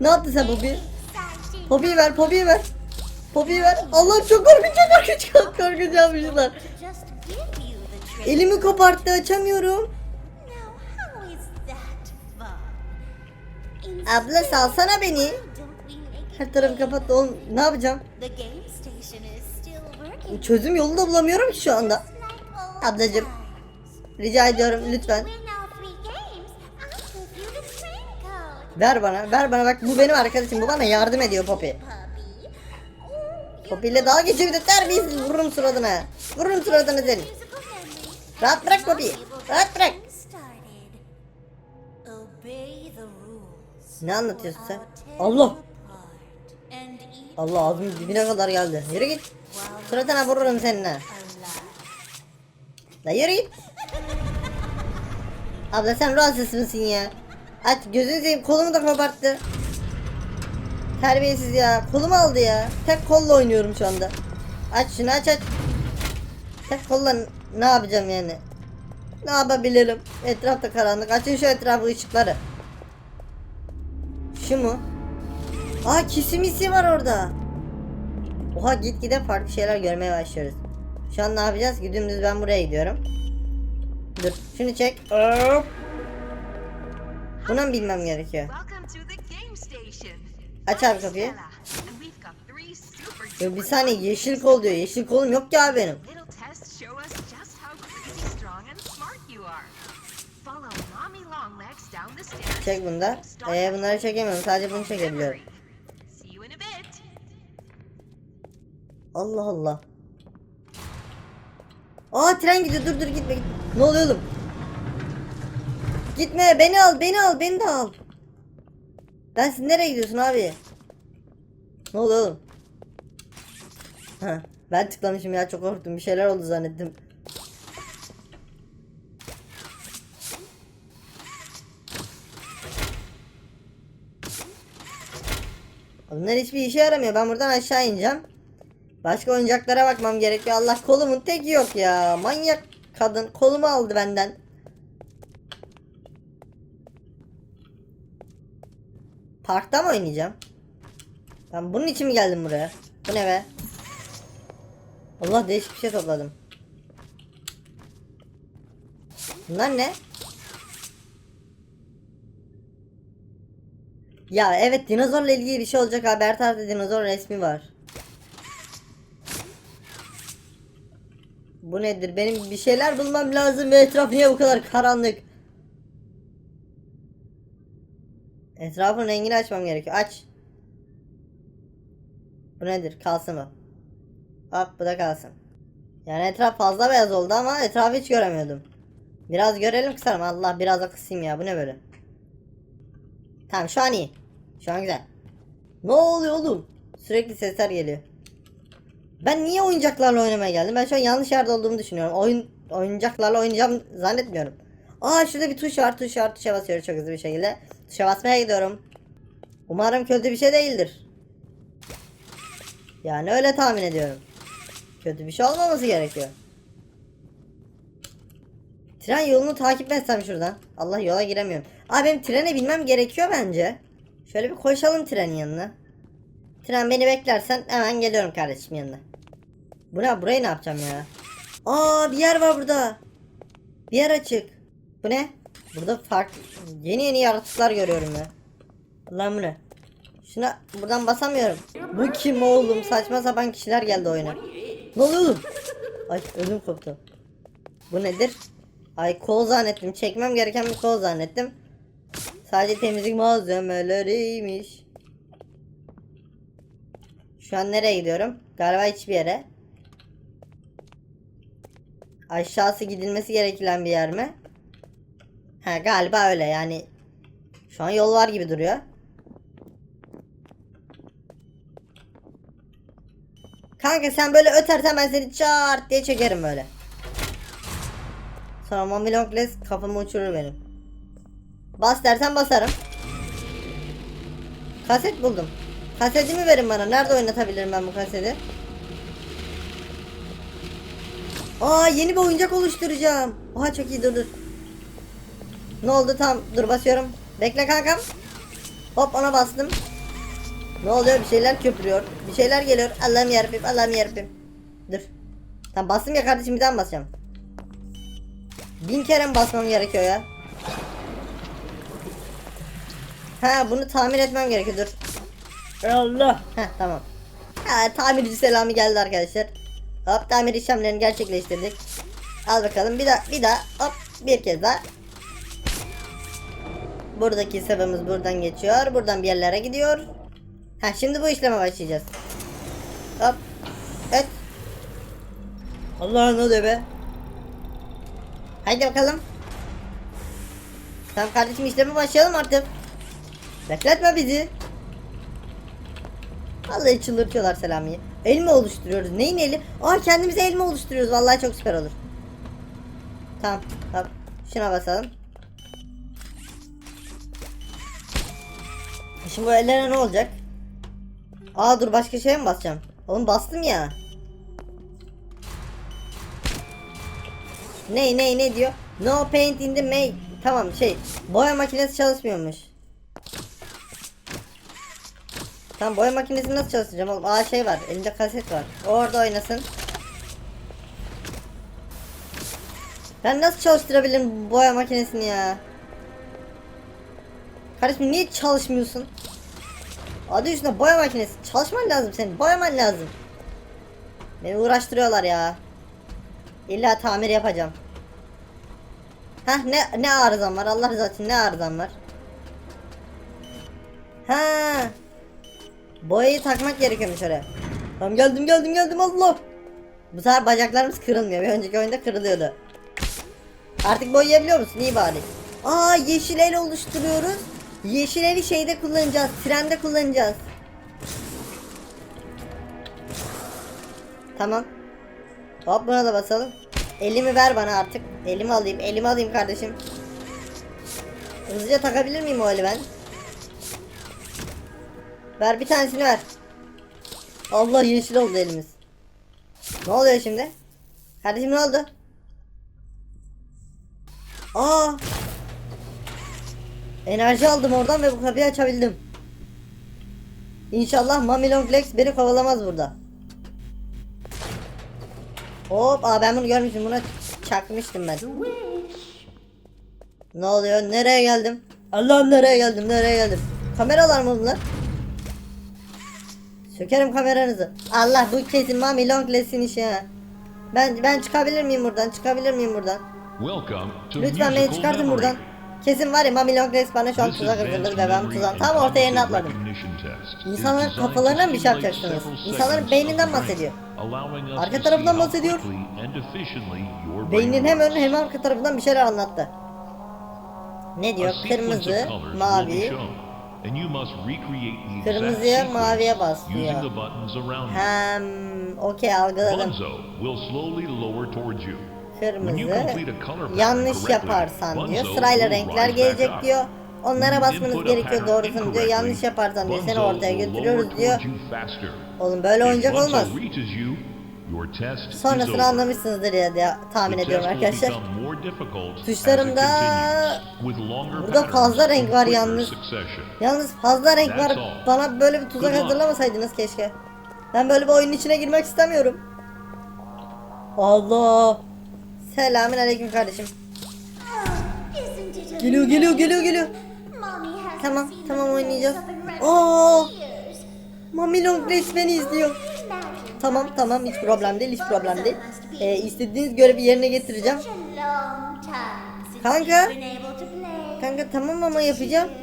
Ne yaptın sen Poppy? Poppy'yi ver, Poppy'yi ver. Poppy'yi ver. Allah çok korkunç, çok korkunç, çok korkunç yapmışlar. Elimi koparttı, açamıyorum. Abla salsana beni. Her tarafı kapattı oğlum. Ne yapacağım? Çözüm yolunu da bulamıyorum ki şu anda. Ablacığım, rica ediyorum lütfen. Ver bana, ver bana bak bu benim arkadaşım. Bu bana yardım ediyor Poppy. Poppy ile dalga geçiyor bir de terbiyesiz vururum suratına. Vururum suratına senin. Rahat bırak Poppy. Rahat bırak. Ne anlatıyorsun sen? Allah. Allah ağzımın dibine kadar geldi. Yürü git. Suratına vururum seninle. La yürü git. Abla sen rahatsız mısın ya? Aç gözünü seveyim kolumu da koparttı. Terbiyesiz ya. Kolumu aldı ya. Tek kolla oynuyorum şu anda. Aç şunu aç aç. Tek kolla ne yapacağım yani? Ne yapabilirim? Etrafta karanlık. Açın şu etrafı ışıkları. Şu mu? Aa kisimisi var orada. Oha gitgide farklı şeyler görmeye başlıyoruz. Şu an ne yapacağız? Dümdüz ben buraya gidiyorum. Dur şunu çek. Hop. Buna mı bilmem gerekiyor? Aç abi kapıyı. Ya bir saniye yeşil kol diyor. Yeşil kolum yok ki abi benim. Çek bunu da. Ee, bunları çekemiyorum. Sadece bunu çekebiliyorum. Allah Allah. Aa tren gidiyor. Dur dur gitme. gitme. Ne oluyor oğlum? Gitme. Beni al. Beni al. Beni de al. Ben siz nereye gidiyorsun abi? Ne oluyor oğlum? Ha, ben tıklamışım ya çok korktum. Bir şeyler oldu zannettim. Bunlar hiçbir işe yaramıyor. Ben buradan aşağı ineceğim. Başka oyuncaklara bakmam gerekiyor. Allah kolumun tek yok ya. Manyak kadın kolumu aldı benden. Parkta mı oynayacağım? Ben bunun için mi geldim buraya? Bu ne be? Allah değişik bir şey topladım. Bunlar ne? Ya evet dinozorla ilgili bir şey olacak abi. Her tarafta dinozor resmi var. Bu nedir? Benim bir şeyler bulmam lazım ve etraf niye bu kadar karanlık? Etrafın rengini açmam gerekiyor. Aç. Bu nedir? Kalsın mı? Hop bu da kalsın. Yani etraf fazla beyaz oldu ama etrafı hiç göremiyordum. Biraz görelim kısarım. Allah biraz da kısayım ya. Bu ne böyle? Tamam şu an iyi. Şu an güzel. Ne oluyor oğlum? Sürekli sesler geliyor. Ben niye oyuncaklarla oynamaya geldim? Ben şu an yanlış yerde olduğumu düşünüyorum. Oyun oyuncaklarla oynayacağım zannetmiyorum. Aa şurada bir tuş var, tuş var, tuşa basıyoruz çok hızlı bir şekilde. Tuşa gidiyorum. Umarım kötü bir şey değildir. Yani öyle tahmin ediyorum. Kötü bir şey olmaması gerekiyor. Tren yolunu takip etsem şuradan. Allah yola giremiyorum. Abi benim trene binmem gerekiyor bence. Şöyle bir koşalım trenin yanına. Tren beni beklersen hemen geliyorum kardeşim yanına. Bu ne? Burayı ne yapacağım ya? Aa bir yer var burada. Bir yer açık. Bu ne? Burada farklı yeni yeni yaratıklar görüyorum ya. Lan bu ne? Şuna buradan basamıyorum. Bu kim oğlum? Saçma sapan kişiler geldi oyuna. Ne oluyor oğlum? Ay ödüm koptu. Bu nedir? Ay kol zannettim. Çekmem gereken bir kol zannettim. Sadece temizlik malzemeleriymiş. Şu an nereye gidiyorum? Galiba hiçbir yere. Aşağısı gidilmesi gereken bir yer mi? Ha galiba öyle yani. Şu an yol var gibi duruyor. Kanka sen böyle ötersen ben seni çart diye çekerim böyle. Sonra Mami Longlegs kafamı uçurur benim. Bas dersen basarım. Kaset buldum. Kasetimi verin bana. Nerede oynatabilirim ben bu kaseti? Aa yeni bir oyuncak oluşturacağım. Oha çok iyi dur dur. Ne oldu tam dur basıyorum. Bekle kankam. Hop ona bastım. Ne oluyor? Bir şeyler köpürüyor. Bir şeyler geliyor. Allah'ım yarabbim. Allah'ım yarabbim. Dur. Tamam bastım ya kardeşim bir daha basacağım? Bin kere mi basmam gerekiyor ya? Ha bunu tamir etmem gerekiyor dur. Allah. Heh tamam. Ha, tamirci selamı geldi arkadaşlar. Hop tamir işlemlerini gerçekleştirdik. Al bakalım bir daha bir daha hop bir kez daha. Buradaki sıvımız buradan geçiyor. Buradan bir yerlere gidiyor. Ha şimdi bu işleme başlayacağız. Hop. Evet. Allah ne oluyor be? Haydi bakalım. Tamam kardeşim işleme başlayalım artık. Bekletme bizi. Vallahi çıldırtıyorlar Selami'yi. Elma oluşturuyoruz. Neyin eli? Aa kendimize elma oluşturuyoruz. Vallahi çok süper olur. Tamam. Tamam. Şuna basalım. Şimdi bu ellere ne olacak? Aa dur başka şeye mi basacağım? Oğlum bastım ya. Ne ne ne diyor? No paint in the May. Tamam şey boya makinesi çalışmıyormuş. Tamam boya makinesi nasıl çalıştıracağım oğlum? Aa şey var elimde kaset var. Orada oynasın. Ben nasıl çalıştırabilirim boya makinesini ya? Kardeşim niye çalışmıyorsun? Adı üstünde boya makinesi. Çalışman lazım senin. Boyaman lazım. Beni uğraştırıyorlar ya. İlla tamir yapacağım. Hah ne ne arızam var Allah rızası için ne arızam var. Ha. Boyayı takmak gerekiyormuş oraya. Tamam geldim geldim geldim Allah. Bu sefer bacaklarımız kırılmıyor. Bir önceki oyunda kırılıyordu. Artık boyayabiliyor musun? İyi bari. Aa yeşil el oluşturuyoruz. Yeşil eli şeyde kullanacağız. Trende kullanacağız. Tamam. Hop buna da basalım. Elimi ver bana artık. Elimi alayım. Elimi alayım kardeşim. Hızlıca takabilir miyim o eli ben? Ver bir tanesini ver. Allah yeşil oldu elimiz. Ne oluyor şimdi? Kardeşim ne oldu? Aa! Enerji aldım oradan ve bu kapıyı açabildim. İnşallah Mami Longlegs beni kovalamaz burada. Hop, aa ben bunu görmüştüm. Buna çakmıştım ben. Ne oluyor? Nereye geldim? Allah'ım nereye geldim? Nereye geldim? Kameralar mı bunlar? Sökerim kameranızı. Allah bu kesin Mami Longlegs'in işi ha. Ben ben çıkabilir miyim buradan? Çıkabilir miyim buradan? Lütfen beni çıkartın buradan. Kesin var ya Mami Longlegs bana şu an tuzak hazırladı ve ben and tam orta yerine atladım. İnsanların kafalarına to bir şey yapacaksınız. İnsanların beyninden bahsediyor. Arka tarafından bahsediyor. Beynin hem ön hem arka tarafından bir şeyler anlattı. Ne diyor? Kırmızı, mavi. Kırmızıya, maviye bas diyor. Hem okey algıladım. Kırmızı. Yanlış yaparsan diyor. Sırayla renkler gelecek diyor. Onlara basmanız gerekiyor doğrusunu diyor. Yanlış yaparsan diyor. Seni ortaya götürüyoruz diyor. Oğlum böyle oyuncak olmaz. Sonrasını anlamışsınızdır ya diye tahmin ediyorum arkadaşlar. Tuşlarımda burada fazla renk var yalnız. Yalnız fazla renk var. Bana böyle bir tuzak hazırlamasaydınız keşke. Ben böyle bir oyunun içine girmek istemiyorum. Allah. Selamün aleyküm kardeşim. Geliyor geliyor geliyor geliyor. Tamam tamam oynayacağız. Aa, Mami Long beni izliyor. Tamam tamam hiç problem değil hiç problem değil. Ee, istediğiniz görevi yerine getireceğim. Kanka. Kanka tamam ama yapacağım.